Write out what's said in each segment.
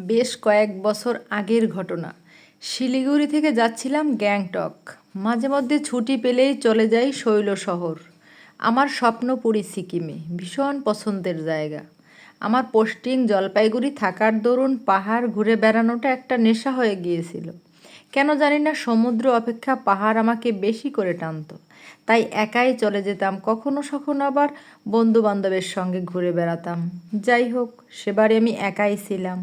বেশ কয়েক বছর আগের ঘটনা। শিলিগুড়ি থেকে যাচ্ছিলাম গ্যাংটক। মাঝে মধ্যে ছুটি পেলেই চলে যাই শৈল শহর। আমার স্বপ্নপুরী সিকিমে, ভীষণ পছন্দের জায়গা। আমার পোস্টিং জলপাইগুড়ি থাকার দরুন পাহাড় ঘুরে বেড়ানোটা একটা নেশা হয়ে গিয়েছিল। কেন জানি না, সমুদ্র অপেক্ষা পাহাড় আমাকে বেশি করে টানতো। তাই একাই চলে যেতাম, কখনো সখনো আবার বন্ধু বান্ধবের সঙ্গে ঘুরে বেড়াতাম। যাই হোক সেবারে আমি একাই ছিলাম।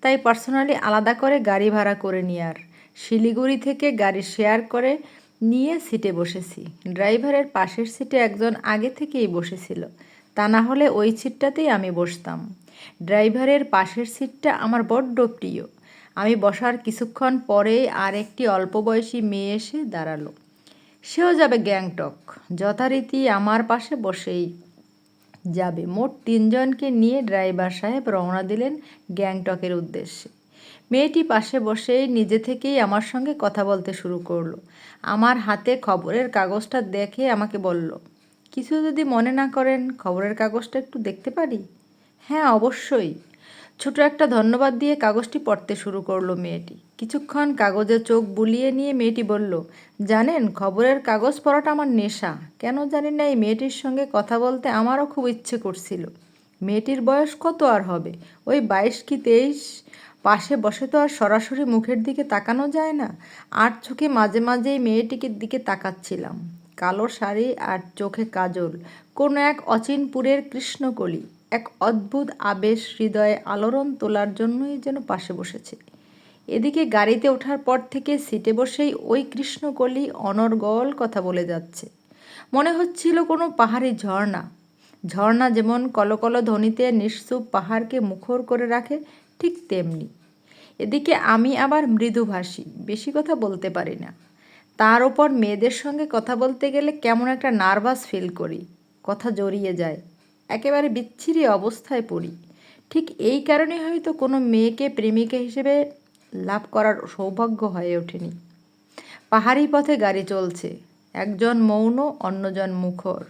তাই পার্সোনালি আলাদা করে গাড়ি ভাড়া করে নিয়ে আর, শিলিগুড়ি থেকে গাড়ি শেয়ার করে নিয়ে সিটে বসেছি। ড্রাইভারের পাশের সিটে একজন আগে থেকেই বসেছিল। তা না হলে ওই সিটটাতেই আমি বসতাম। ড্রাইভারের পাশের সিটটা আমার বড্ড প্রিয়। আমি বসার কিছুক্ষণ পরেই আর একটি অল্প বয়সী মেয়ে এসে দাঁড়াল। সেও যাবে গ্যাংটক। যথারীতি আমার পাশে বসেই যাবে। মোট তিনজনকে নিয়ে ড্রাইভার সাহেব রওনা দিলেন গ্যাংটকের উদ্দেশ্যে। মেয়েটি পাশে বসেই নিজে থেকেই আমার সঙ্গে কথা বলতে শুরু করল। আমার হাতে খবরের কাগজটা দেখে আমাকে বলল, কিছু যদি মনে না করেন খবরের কাগজটা একটু দেখতে পারি? হ্যাঁ অবশ্যই। ছোট একটা ধন্যবাদ দিয়ে কাগজটি পড়তে শুরু করল মেয়েটি। কিছুক্ষণ কাগজে চোখ বুলিয়ে নিয়ে মেয়েটি বলল, জানেন, খবরের কাগজ পড়াটা আমার নেশা। কেন জানি না এই মেয়েটির সঙ্গে কথা বলতে আমারও খুব ইচ্ছে করছিল। মেয়েটির বয়স কত আর হবে? ওই বাইশ কি তেইশ? পাশে বসে তো আর সরাসরি মুখের দিকে তাকানো যায় না। আর চোখে মাঝে মাঝেই মেয়েটিকে দিকে তাকাচ্ছিলাম। কালো শাড়ি আর চোখে কাজল। কোনো এক অচিনপুরের কৃষ্ণকলি। এক অদ্ভুত আবেশ হৃদয়ে আলোড়ন তোলার জন্যই যেন পাশে বসেছে। এদিকে গাড়িতে ওঠার পর থেকে সিটে বসেই ওই কৃষ্ণকলি অনর্গল কথা বলে যাচ্ছে। মনে হচ্ছিল কোনো পাহাড়ি ঝর্ণা। ঝর্ণা যেমন কলকল ধ্বনিতে নিঃসুপ পাহাড়কে মুখর করে রাখে, ঠিক তেমনি। এদিকে আমি আবার মৃদুভাষী, বেশি কথা বলতে পারি না। তার ওপর মেয়েদের সঙ্গে কথা বলতে গেলে কেমন একটা নার্ভাস ফিল করি। কথা জড়িয়ে যায়। একেবারে বিচ্ছিরি অবস্থায় পড়ি। ঠিক এই কারণে হয়তো কোনো মেয়েকে প্রেমিকা হিসেবে লাভ করার সৌভাগ্য হয়ে ওঠেনি। পাহাড়ি পথে গাড়ি চলছে, একজন মৌন, অন্যজন মুখর।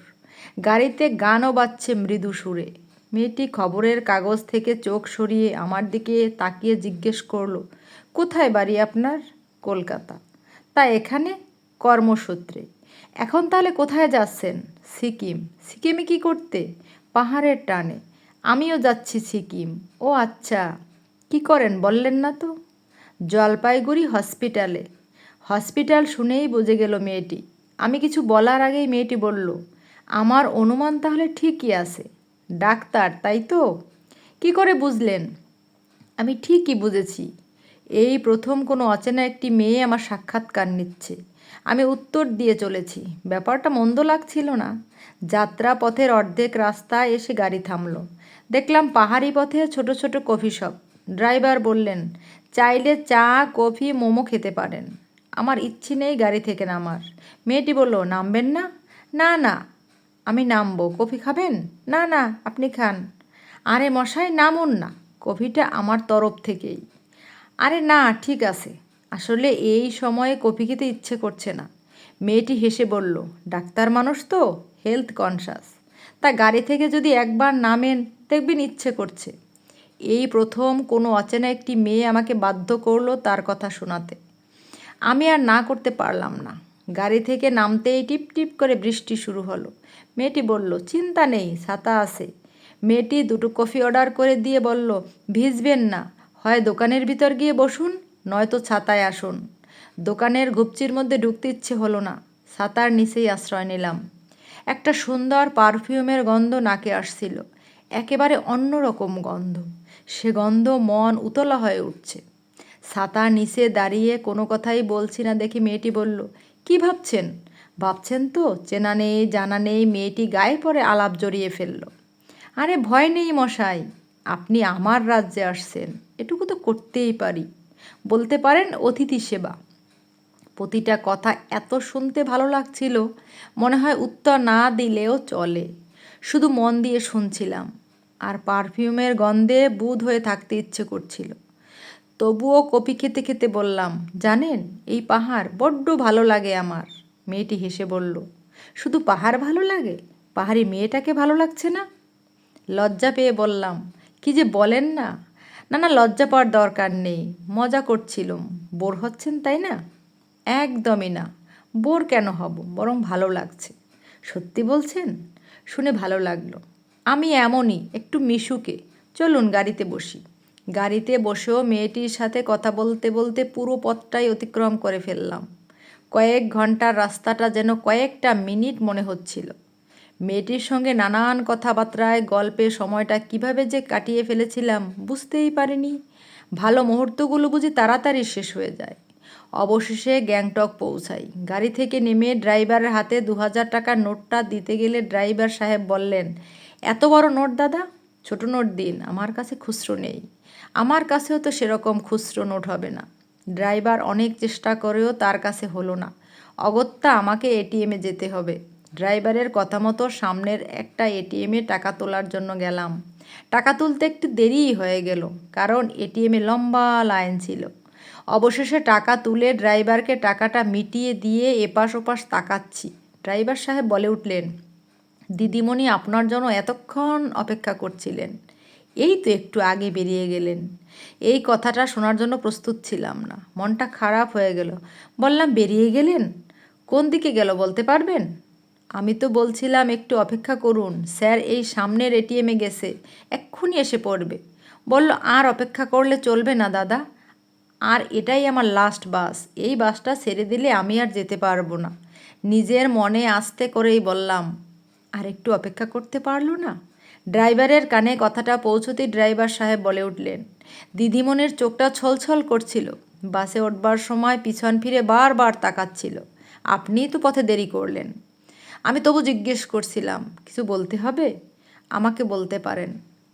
গাড়িতে গানও বাজছে মৃদু সুরে। মেয়েটি খবরের কাগজ থেকে চোখ সরিয়ে আমার দিকে তাকিয়ে জিজ্ঞেস করল, কোথায় বাড়ি আপনার? কলকাতা। তা এখানে? কর্মসূত্রে। এখন তাহলে কোথায় যাচ্ছেন? সিকিম। সিকিমে কি করতে? পাহাড়ের টানে। আমিও যাচ্ছি সিকিম। ও আচ্ছা কি করেন বললেন না তো? জলপাইগুড়ি হসপিটালে। হসপিটাল শুনেই বুঝে গেল মেয়েটি। আমি কিছু বলার আগেই মেয়েটি বলল, আমার অনুমান তাহলে ঠিকই আছে। ডাক্তার, তাই তো? কি করে বুঝলেন? আমি ঠিকই বুঝেছি। এই প্রথম কোনো অচেনা একটি মেয়ে আমার সাক্ষাৎকার নিচ্ছে। আমি উত্তর দিয়ে চলেছি। ব্যাপারটা মন্দ লাগছিল না। যাত্রা পথের অর্ধেক রাস্তায় এসে গাড়ি থামল। দেখলাম পাহাড়ি পথে ছোট ছোট কফি শপ। ড্রাইভার বললেন, চাইলে চা, কফি, মোমো খেতে পারেন। আমার ইচ্ছে নেই গাড়ি থেকে নামার। মেয়েটি বলল, নামবেন না? না না। আমি নামবো। কফি খাবেন? না না, আপনি খান। আরে মশাই, নামুন না। কফিটা আমার তরফ থেকেই। আরে না, ঠিক আছে। আসলে এই সময়ে কফি খেতে ইচ্ছে করছে না। মেয়েটি হেসে বলল, ডাক্তার মানুষ তো? হেলথ কনসাস তা গাড়ি থেকে যদি একবার নামেন, দেখবেন ইচ্ছে করছে। এই প্রথম কোনো অচেনা একটি মেয়ে আমাকে বাধ্য করল তার কথা শোনাতে। আমি আর না করতে পারলাম না। গাড়ি থেকে নামতেই টিপ টিপ করে বৃষ্টি শুরু হলো। মেয়েটি বলল, চিন্তা নেই, ছাতা আছে। মেয়েটি দুটো কফি অর্ডার করে দিয়ে বলল, ভিজবেন না, হয় দোকানের ভিতর গিয়ে বসুন, নয়তো ছাতায় আসুন। দোকানের গুপচির মধ্যে ঢুকতে ইচ্ছে হলো না। ছাতার নিচেই আশ্রয় নিলাম। একটা সুন্দর পারফিউমের গন্ধ নাকে আসছিল। একেবারে অন্যরকম গন্ধ। সে গন্ধ মন উতলা হয়ে উঠছে। ছাতার নিচে দাঁড়িয়ে কোনো কথাই বলছি না দেখি মেয়েটি বলল, কি ভাবছেন? ভাবছেন তো, চেনা নেই, জানা নেই, মেয়েটি গায়ে পরে আলাপ জড়িয়ে ফেলল। আরে ভয় নেই মশাই, আপনি আমার রাজ্যে আসছেন, এটুকু তো করতেই পারি। বলতে পারেন অতিথি সেবা। প্রতিটা কথা এত শুনতে ভালো লাগছিল, মনে হয় উত্তর না দিলেও চলে। শুধু মন দিয়ে শুনছিলাম, আর পারফিউমের গন্ধে বুধ হয়ে থাকতে ইচ্ছে করছিল। তবুও কপি খেতে খেতে বললাম, জানেন, এই পাহাড় বড্ড ভালো লাগে আমার। মেয়েটি হেসে বলল, শুধু পাহাড় ভালো লাগে? পাহাড়ি মেয়েটাকে ভালো লাগছে না? লজ্জা পেয়ে বললাম, কি যে বলেন না? না না, লজ্জা পাওয়ার দরকার নেই। মজা করছিলুম। বোর হচ্ছেন, তাই না? একদমই না। বোর কেন হব? বরং ভালো লাগছে। সত্যি বলছেন? শুনে ভালো লাগল। আমি এমনই, একটু মিশুকে। চলুন গাড়িতে বসি। গাড়িতে বসেও মেয়েটির সাথে কথা বলতে বলতে পুরো পথটাই অতিক্রম করে ফেললাম। কয়েক ঘণ্টার রাস্তাটা যেন কয়েকটা মিনিট মনে হচ্ছিল। মেয়েটির সঙ্গে নানান কথাবার্তায় গল্পে সময়টা কীভাবে যে কাটিয়ে ফেলেছিলাম বুঝতেই পারিনি। ভালো মুহূর্তগুলো বুঝি তাড়াতাড়ি শেষ হয়ে যায়। অবশেষে গ্যাংটক পৌঁছাই গাড়ি থেকে নেমে ড্রাইভারের হাতে দু হাজার টাকার নোটটা দিতে গেলে ড্রাইভার সাহেব বললেন, এত বড় নোট দাদা? ছোট নোট দিন, আমার কাছে খুচরো নেই। আমার কাছেও তো সেরকম খুচরো নোট হবে না ড্রাইভার অনেক চেষ্টা করেও তার কাছে হলো না। অগত্যা, আমাকে এটিএমে যেতে হবে ড্রাইভারের কথা মতো সামনের একটা এটিএমে টাকা তোলার জন্য গেলাম। টাকা তুলতে একটু দেরিই হয়ে গেল, কারণ এটিএমে লম্বা লাইন ছিল। অবশেষে টাকা তুলে ড্রাইভারকে টাকাটা মিটিয়ে দিয়ে এপাশ ওপাশ তাকাচ্ছি। ড্রাইভার সাহেব বলে উঠলেন, দিদিমণি, আপনার জন্য এতক্ষণ অপেক্ষা করছিলেন। এই তো একটু আগে বেরিয়ে গেলেন। এই কথাটা শোনার জন্য প্রস্তুত ছিলাম না। মনটা খারাপ হয়ে গেল। বললাম, বেরিয়ে গেলেন? কোন দিকে গেল বলতে পারবেন? আমি তো বলছিলাম, একটু অপেক্ষা করুন। স্যার এই সামনের এটিএমে গেছে। এক্ষুনি এসে পড়বে। বলল, আর অপেক্ষা করলে চলবে না দাদা। আর এটাই আমার লাস্ট বাস। এই বাসটা ছেড়ে দিলে আমি আর যেতে পারব না। নিজের মনে আস্তে করেই বললাম, আর একটু অপেক্ষা করতে পারল না? ড্রাইভারের কানে কথাটা পৌঁছতেই ড্রাইভার সাহেব বলে উঠলেন, দিদিমণির চোখটা ছলছল করছিল। বাসে উঠবার সময় পিছন ফিরে বারবার তাকাচ্ছিল। আপনিই তো পথে দেরি করলেন। আমি তবু জিজ্ঞেস করছিলাম, কিছু বলতে হবে? আমাকে বলতে পারেন।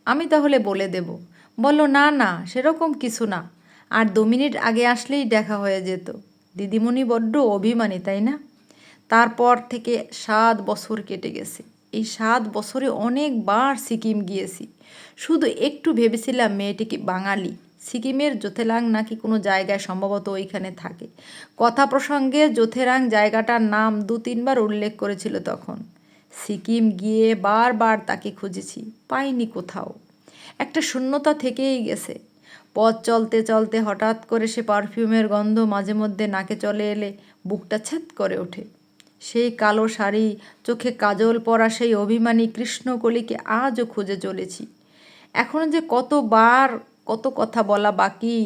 আমি তাহলে বলে দেব। বলল, না না, সেরকম কিছু না। আর দু মিনিট আগে আসলেই দেখা হয়ে যেত। দিদিমণি বড্ড অভিমানী, তাই না? তারপর থেকে সাত বছর কেটে গেছে। এই সাত বছরে অনেকবার সিকিম গিয়েছি। শুধু একটু ভেবেছিলাম মেয়েটিকে বাঙালি। সিকিমের জোথেলাং নাকি কোনো জায়গায় সম্ভবত ওইখানে থাকে। কথা প্রসঙ্গে জোথেরাং জায়গাটার নাম দু তিনবার উল্লেখ করেছিল তখন। সিকিম গিয়ে বারবার তাকে খুঁজেছি, পাইনি কোথাও। একটা শূন্যতা থেকেই গেছে। পথ চলতে চলতে হঠাৎ করে সে পারফিউমের গন্ধ মাঝে মধ্যে নাকে চলে এলে বুকটা ছেদ করে ওঠে। সেই কালো শাড়ি, চোখে কাজল পরা সেই অভিমানী কৃষ্ণকলিকে আজও খুঁজে চলেছি। এখন যে কতবার কত কথা বলা বাকি